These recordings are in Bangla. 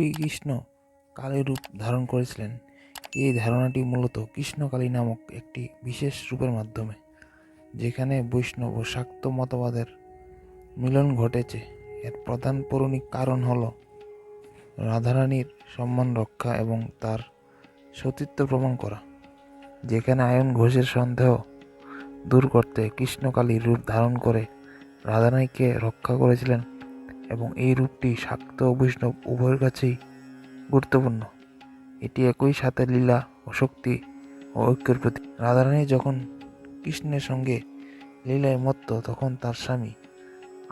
শ্রীকৃষ্ণ কালী রূপ ধারণ করেছিলেন। এই ধারণাটি মূলত কৃষ্ণকালী নামক একটি বিশেষ রূপের মাধ্যমে, যেখানে বৈষ্ণব ও শাক্ত মতবাদের মিলন ঘটেছে। এর প্রধান পৌরাণিক কারণ হল রাধারানীর সম্মান রক্ষা এবং তার সতীত্ব প্রমাণ করা, যেখানে আয়ন ঘোষের সন্দেহ দূর করতে কৃষ্ণকালী রূপ ধারণ করে রাধারানীকে রক্ষা করেছিলেন। এবং এই রূপটি শাক্ত ও বৈষ্ণব উভয়ের কাছেই গুরুত্বপূর্ণ। এটি একই সাথে লীলা ও শক্তি ও ঐক্যের প্রতি রাধারানী যখন কৃষ্ণের সঙ্গে লীলায় মত্ত, তখন তার স্বামী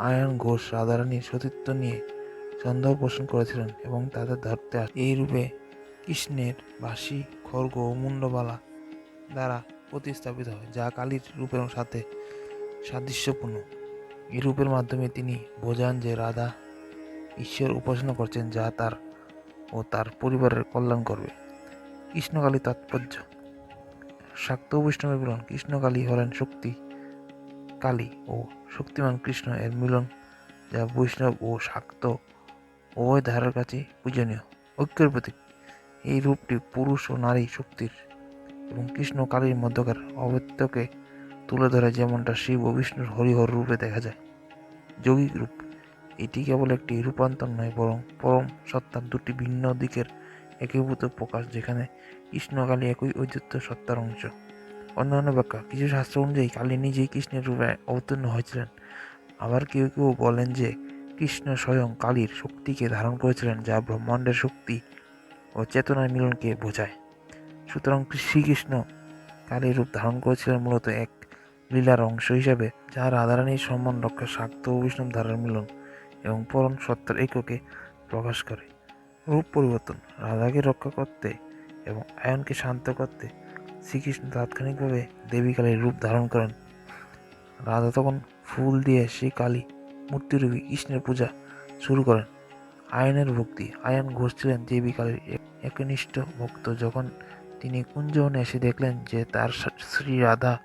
আয়ন ঘোষ রাধারানীর সতীত্ব নিয়ে সন্দেহ পোষণ করেছিলেন এবং তাদের ধরতে এই রূপে কৃষ্ণের বাঁশি খর্গ ও মুন্ডবালা দ্বারা প্রতিস্থাপিত হয়, যা কালীর রূপের সাথে সাদৃশ্যপূর্ণ। এই রূপের মাধ্যমে তিনি বোঝান যে রাধা ঈশ্বর উপাসনা করছেন যা তার ও তার পরিবারের কল্যাণ করবে। কৃষ্ণকালী তাৎপর্য। শাক্ত বৈষ্ণবের মিলন। কৃষ্ণকালী হলেন শক্তি কালী ও শক্তিমান কৃষ্ণ এর মিলন, যা বৈষ্ণব ও শাক্ত উভয় ধারার কাছে পূজনীয়। ঐক্যের প্রতীক। এই রূপটি পুরুষ ও নারী শক্তির এবং কৃষ্ণ কালীর মধ্যকার অবৈত্যকে তুলে ধরে যেমনটা শিব ও বিষ্ণুর হরিহর রূপে দেখা যায়। যৌগিক রূপ। এটি কেবল একটি রূপান্তর নয়, বরং পরম সত্তার দুটি ভিন্ন দিকের একীভূত প্রকাশ, যেখানে কৃষ্ণ কালী একই ঐতিহ্য সত্তার অংশ। অন্যান্য ব্যাখ্যা, কিছু শাস্ত্র অনুযায়ী কালী নিজেই কৃষ্ণের রূপে অবতীর্ণ হয়েছিলেন। আবার কেউ কেউ বলেন যে কৃষ্ণ স্বয়ং কালীর শক্তিকে ধারণ করেছিলেন, যা ব্রহ্মাণ্ডের শক্তি ও চেতনার মিলনকে বোঝায়। সুতরাং শ্রীকৃষ্ণ কালীর রূপ ধারণ করেছিলেন মূলত এক লীলার অংশ হিসাবে যা রাধারানীর সম্মান রক্ষা শাক্ত ও বৈষ্ণব ধারার মিলন এবং পরম সত্তার এককে প্রকাশ করে। রূপ পরিবর্তন, রাধাকে রক্ষা করতে এবং আয়নকে শান্ত করতে শ্রীকৃষ্ণ তাৎক্ষণিকভাবে দেবী কালীর রূপ ধারণ করেন। রাধা তখন ফুল দিয়ে শ্রী কালী মূর্তিরূপী কৃষ্ণের পূজা শুরু করেন। আয়নের ভক্তি, আয়ন ঘোষ ছিলেন দেবী কালীর এক- একনিষ্ঠ ভক্ত। যখন তিনি কুঞ্জবনে এসে দেখলেন যে তার শ্রী রাধা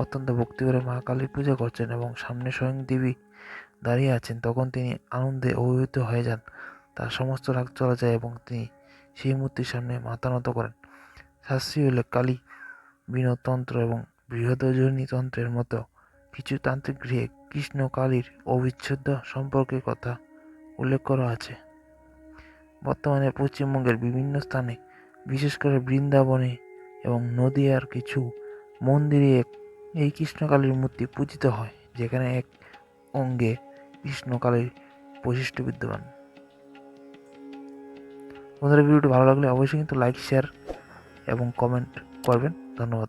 অত্যন্ত ভক্তি করে মা কালীর পূজা করছেন এবং সামনে স্বয়ং দেবী দাঁড়িয়ে আছেন, তখন তিনি আনন্দে অভিভূত হয়ে যান। তার সমস্ত রাগ চলে যায় এবং তিনি সেই মূর্তির সামনে মাথা নত করেন। শাস্ত্রী হলে কালী বিনোদতন্ত্র এবং তন্ত্রের মতো কিছু তান্ত্রিক গৃহে কৃষ্ণ কালীর অবিচ্ছেদ্য সম্পর্কের কথা উল্লেখ করা আছে। বর্তমানে পশ্চিমবঙ্গের বিভিন্ন স্থানে, বিশেষ করে বৃন্দাবনে এবং নদিয়ার কিছু মন্দিরে এই কৃষ্ণকালীর মূর্তি পূজিত হয়, যেখানে এক অঙ্গে কৃষ্ণকালীর বৈশিষ্ট্য বিদ্যমান। বন্ধুরা, ভিডিওটি ভালো লাগলে অবশ্যই কিন্তু লাইক শেয়ার এবং কমেন্ট করবেন। ধন্যবাদ।